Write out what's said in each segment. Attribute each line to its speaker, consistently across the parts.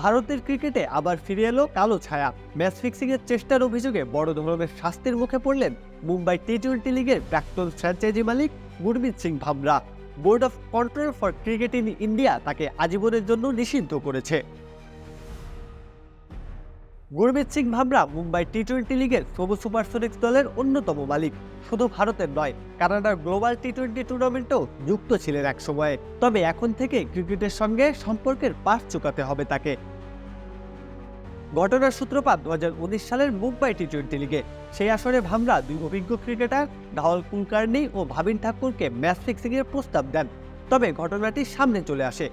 Speaker 1: ভারতের ক্রিকেটে আবার ফিরে এলো কালো ছায়া। ম্যাচ ফিক্সিংয়ের চেষ্টার অভিযোগে বড় ধরনের শাস্তির মুখে পড়লেন মুম্বাই টি টোয়েন্টি লিগের প্রাক্তন franchise Malik Gurmit Singh Bhabra board of control for cricket in India তাকে আজীবনের জন্য নিষিদ্ধ করেছে। গুরমিত সিং ভামরা মুম্বাই টি টোয়েন্টি লিগের সবুজ সুপারসোনিক্স দলের অন্যতম মালিক। শুধু ভারতের নয়, কানাডার গ্লোবাল টি টোয়েন্টি টুর্নামেন্টেও যুক্ত ছিলেন এক সময়ে তবে এখন থেকে ক্রিকেটের সঙ্গে সম্পর্কের পাশ চুকাতে হবে তাকে। ঘটনার সূত্রপাত দু হাজার উনিশ সালের মুম্বাই টি টোয়েন্টি লিগে। সেই আসরে ভামরা দুই অভিজ্ঞ ক্রিকেটার ধাওয়াল কুলকার্নি ও ভাবিন ঠাকুরকে ম্যাচ ফিক্সিংয়ের প্রস্তাব দেন। তবে ঘটনাটি সামনে চলে আসে।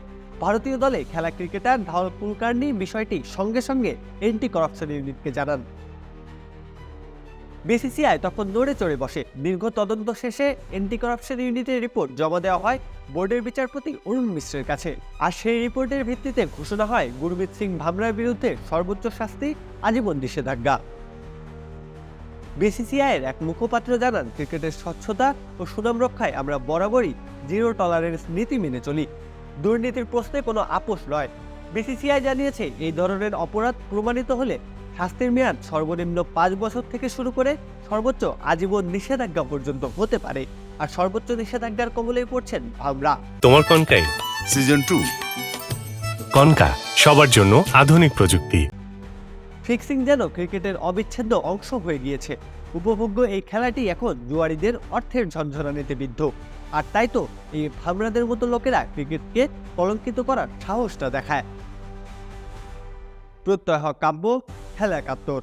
Speaker 1: ভারতীয় দলে খেলা ক্রিকেটার ধাওয়াল কুলকার্নি বিষয়টি সঙ্গে সঙ্গে এন্টি করাপশন ইউনিটকে জানান। বিসিসিআই তখন নড়ে চড়ে বসে। দীর্ঘ তদন্ত শেষে এন্টি করাপশন ইউনিটের রিপোর্ট জমা দেওয়া হয় বোর্ডের বিচারপতি অরুণ মিশ্রের কাছে। আর সেই রিপোর্টের ভিত্তিতে ঘোষণা হয় গুরমিত সিং ভামরার বিরুদ্ধে সর্বোচ্চ শাস্তি, আজীবন নিষেধাজ্ঞা। বিসিসিআইয়ের এক মুখপাত্র জানান, ক্রিকেটের স্বচ্ছতা ও সুনাম রক্ষায় আমরা বরাবরই জিরো টলারেন্স নীতি মেনে চলি। দুর্নীতির প্রশ্নে কোনো আপোষ নয়। বিসিসিআই জানিয়েছে এই ধরনের অপরাধ প্রমাণিত হলে শাস্তির মেয়াদ সর্বনিম্ন পাঁচ বছর থেকে শুরু করে সর্বোচ্চ আজীবন নিষেধাজ্ঞা পর্যন্ত হতে পারে। আর সর্বোচ্চ নিষেধাজ্ঞার কবলেই পড়ছেন ভাবরা।
Speaker 2: তোমার কনকাই
Speaker 3: সিজন টু।
Speaker 2: কনকা সবার জন্য আধুনিক প্রযুক্তি।
Speaker 1: ফিক্সিং যেন ক্রিকেটের অবিচ্ছেদ্য অংশ হয়ে গিয়েছে। উপভোগ্য এই খেলাটি এখন জুয়ারিদের অর্থের ঝঞ্ঝনানিতে বিদ্ধ আর তাই তো এই ভাবরাদের মতো লোকেরা ক্রিকেটকে কলঙ্কিত করার সাহসটা দেখায়। প্রত্যয় কাব্য, খেলা একাত্তর।